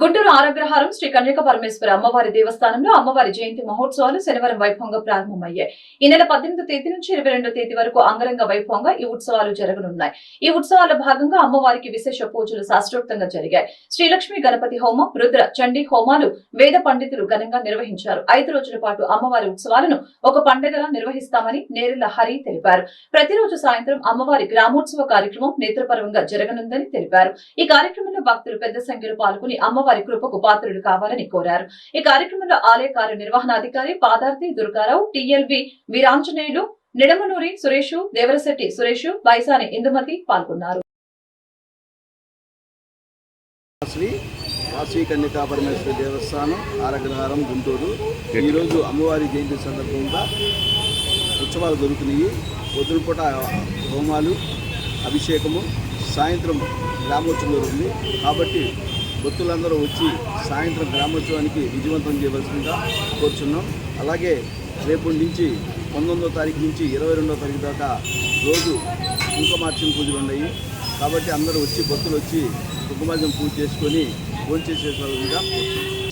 గుంటూరు ఆరగ్రహారం శ్రీ కన్యక పరమేశ్వర అమ్మవారి దేవస్థానంలో అమ్మవారి జయంతి మహోత్సవాలు శనివారం వైభవంగా ప్రారంభమయ్యాయి. ఈ నెల పద్దెనిమిదో తేదీ నుంచి ఇరవై రెండో తేదీ వరకు అంగరంగ వైభవంగా ఈ ఉత్సవాలు జరగనున్నాయి. ఈ ఉత్సవాల భాగంగా అమ్మవారికి విశేష పూజలు శాస్త్రోక్తంగా జరిగాయి. శ్రీలక్ష్మి గణపతి హోమం రుద్ర చండీ హోమాలు వేద పండితులు ఘనంగా నిర్వహించారు. ఐదు రోజుల పాటు అమ్మవారి ఉత్సవాలను ఒక పండుగలా నిర్వహిస్తామని నేరుల హరి తెలిపారు. ప్రతిరోజు సాయంత్రం అమ్మవారి గ్రామోత్సవ కార్యక్రమం నేత్రపరంగా జరగనుందని తెలిపారు. ఈ కార్యక్రమంలో భక్తులు పెద్ద సంఖ్యలో పాల్గొని అమ్మవారి కృపకు పాత్రులు కావాలని కోరారు. ఈ కార్యక్రమంలో ఆలయ కార్యనిర్వహణాధికారి Padarthi Durgarao T L V Veeranjaneyulu Nidamanuri Suresh Devarasetti Suresh Baisani Indumathi పాల్గొన్నారు. శ్రీ కాశీ కన్యకా పరమేశ్వరి దేవస్థానం ఆరగ్రహారం గుంటూరు. ఈరోజు అమ్మవారి జయంతి సందర్భంగా ఉత్సవాలు దొరుకుతున్నాయి పొద్దునపూట హోమాలు అభిషేకము సాయంత్రం గ్రామోత్సవం జరుగుతుంది కాబట్టి భక్తులందరూ వచ్చి సాయంత్రం గ్రామోత్సవానికి విజయవంతం చేయవలసిందిగా కోరుచున్నాం. అలాగే రేపటి నుంచి పంతొమ్మిదో తారీఖు నుంచి ఇరవై రెండో తారీఖు దాకా రోజు కుంకుమార్చన పూజలు ఉన్నాయి. కాబట్టి అందరూ వచ్చి భక్తులు వచ్చి కుంకుమార్చన పూజ చేసుకొని భోంచేసేసాలుగా